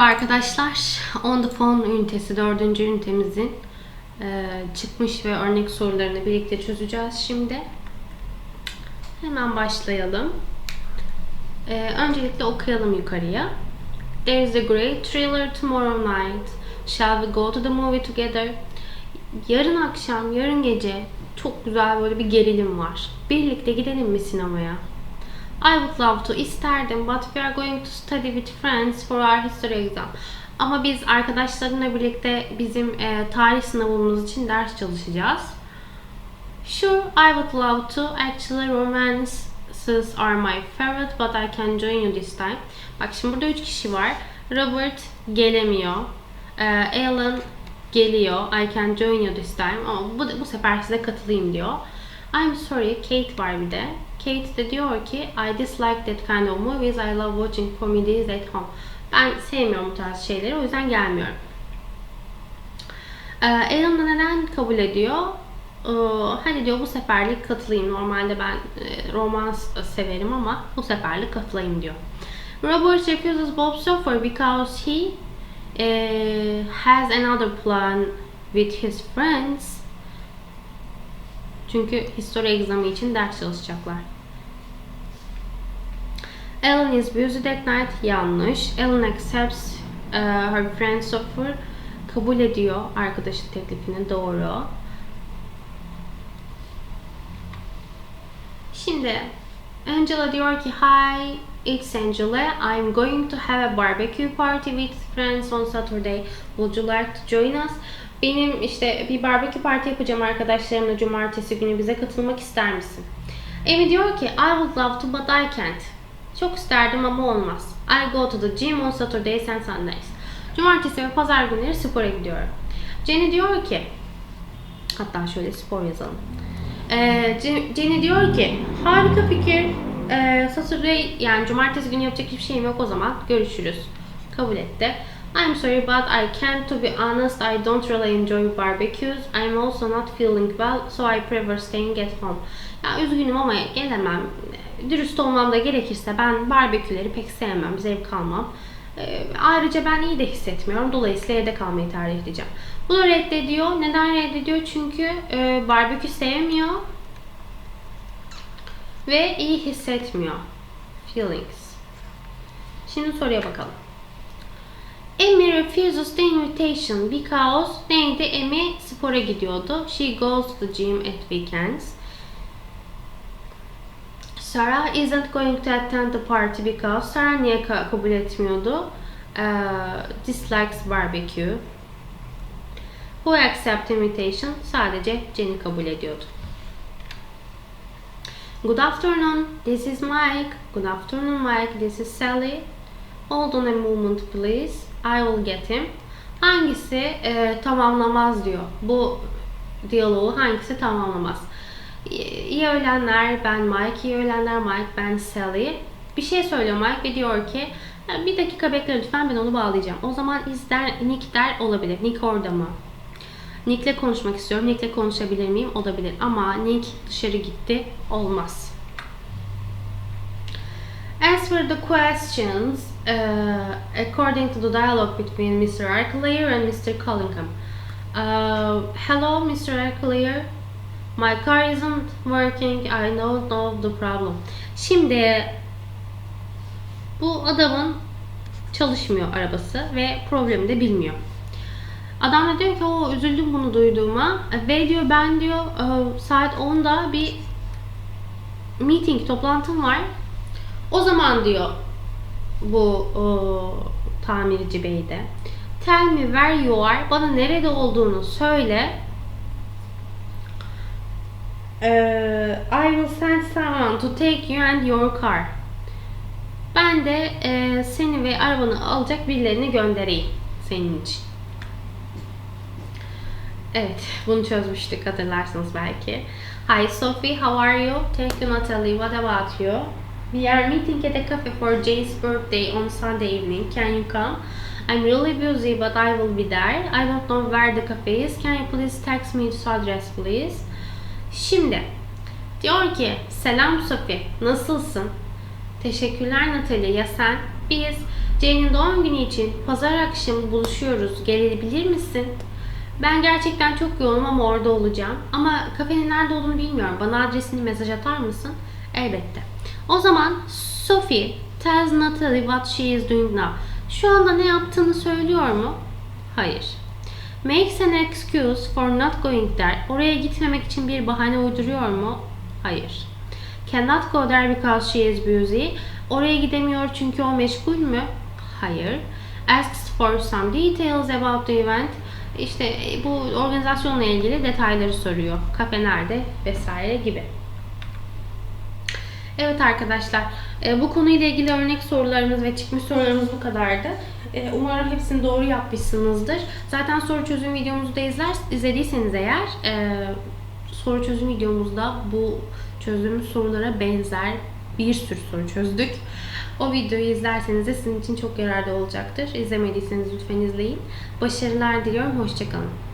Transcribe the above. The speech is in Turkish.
Merhaba arkadaşlar. On the Phone ünitesi, dördüncü ünitemizin e, çıkmış ve örnek sorularını birlikte çözeceğiz şimdi. Hemen başlayalım. E, öncelikle okuyalım yukarıya. There is a great thriller tomorrow night. Shall we go to the movie together? Yarın akşam, yarın gece çok güzel böyle bir gerilim var. Birlikte gidelim mi sinemaya? I would love to isterdim but we are going to study with friends for our history exam. Ama biz arkadaşlarımla birlikte bizim e, tarih sınavımız için ders çalışacağız. Sure, I would love to. Actually, romances are my favorite but I can join you this time. Bak şimdi burada üç kişi var. Robert gelemiyor. E, Alan geliyor. I can join you this time. Ama bu, bu sefer size katılayım diyor. I'm sorry, Kate var bir de. Kate de diyor ki I dislike that kind of movies. I love watching comedies at home. Ben sevmiyorum bu tarz şeyleri o yüzden gelmiyorum. Ee, Alan da neden kabul ediyor? Ee, hadi diyor bu seferlik katılayım. Normalde ben e, romans severim ama bu seferlik katılayım diyor. Robert refuses Bob's offer because he eh, has another plan with his friends. Çünkü history egzamı için ders çalışacaklar. Ellen is busy that night. Yanlış. Ellen accepts uh, her friend's offer. Kabul ediyor arkadaşın teklifini. Doğru. Şimdi Angela diyor ki Hi, it's Angela. I'm going to have a barbecue party with friends on Saturday. Would you like to join us? Benim işte bir barbekü parti yapacağım arkadaşlarımla cumartesi günü bize katılmak ister misin? Amy diyor ki I would love to but I can't. Çok isterdim ama olmaz. I go to the gym on Saturdays and Sundays. Cumartesi ve pazar günleri spora gidiyorum. Jenny diyor ki hatta şöyle spor yazalım. Ee, Jenny diyor ki harika fikir. Ee, Saturday yani cumartesi günü yapacak hiçbir şeyim yok o zaman. Görüşürüz. Kabul etti. I'm sorry but I can't to be honest I don't really enjoy barbecues. I'm also not feeling well so I prefer staying at home. Ya üzgünüm ama gelemem. Dürüst olmam da gerekirse ben barbeküleri pek sevmem, zevk almam. Ee, ayrıca ben iyi de hissetmiyorum. Dolayısıyla evde kalmayı tercih edeceğim. Bunu reddediyor. Neden reddediyor? Çünkü e, barbekü sevmiyor ve iyi hissetmiyor. Feelings. Şimdi soruya bakalım. Refuses the invitation because neydi? Amy spora gidiyordu. She goes to the gym at weekends. Sarah isn't going to attend the party because Sarah niye ka- kabul etmiyordu? Uh, dislikes barbecue. Who accept invitation? Sadece Jenny kabul ediyordu. Good afternoon, this is Mike. Good afternoon Mike, this is Sally. Hold on a moment please. I will get him. Hangisi e, tamamlamaz diyor. Bu diyaloğu hangisi tamamlamaz? İyi öğlenler ben Mike, iyi öğlenler Mike ben Sally. Bir şey söylüyor Mike ve diyor ki "Ya bir dakika bekle lütfen ben onu bağlayacağım. O zaman is der, Nick der olabilir. Nick orada mı? Nick'le konuşmak istiyorum. Nick'le konuşabilir miyim? Olabilir. Ama Nick dışarı gitti. Olmaz. As for the questions, uh, according to the dialogue between Mr. Arclair and Mr. Collingham. Uh, hello, Mr. Arclair. My car isn't working. I don't know the problem. Şimdi bu adamın çalışmıyor arabası ve problemi de bilmiyor. Adam da diyor ki o üzüldüm bunu duyduğuma ve diyor ben diyor e, saat 10'da bir meeting toplantım var. O zaman diyor bu o, tamirci bey de tell me where you are bana nerede olduğunu söyle Eee, I will send someone to take you and your car. Ben de eee, seni ve arabanı alacak birilerini göndereyim senin için. Evet, bunu çözmüştük hatırlarsınız belki. Hi Sophie, how are you? Thank you Natalie, what about you? We are meeting at a cafe for Jay's birthday on Sunday evening. Can you come? I'm really busy but I will be there. I don't know where the cafe is. Can you please text me its address please? Şimdi diyor ki selam Sophie nasılsın? Teşekkürler Natalie ya sen? Biz Jane'in doğum günü için pazar akşamı buluşuyoruz. Gelebilir misin? Ben gerçekten çok yoğunum ama orada olacağım. Ama kafenin nerede olduğunu bilmiyorum. Bana adresini mesaj atar mısın? Elbette. O zaman Sophie tells Natalie what she is doing now. Şu anda ne yaptığını söylüyor mu? Hayır. Makes an excuse for not going there. Oraya gitmemek için bir bahane uyduruyor mu? Hayır. Cannot go there because she is busy. Oraya gidemiyor çünkü o meşgul mü? Hayır. Asks for some details about the event. İşte e, bu organizasyonla ilgili detayları soruyor. Kafe nerede vesaire gibi. Evet arkadaşlar, e, bu konuyla ilgili örnek sorularımız ve çıkmış sorularımız bu kadardı. E, Umarım hepsini doğru yapmışsınızdır. Zaten soru çözüm videomuzu da izler, izlediyseniz eğer e, soru çözüm videomuzda bu çözdüğümüz sorulara benzer bir sürü soru çözdük. O videoyu izlerseniz de sizin için çok yararlı olacaktır. İzlemediyseniz lütfen izleyin. Başarılar diliyorum. Hoşçakalın.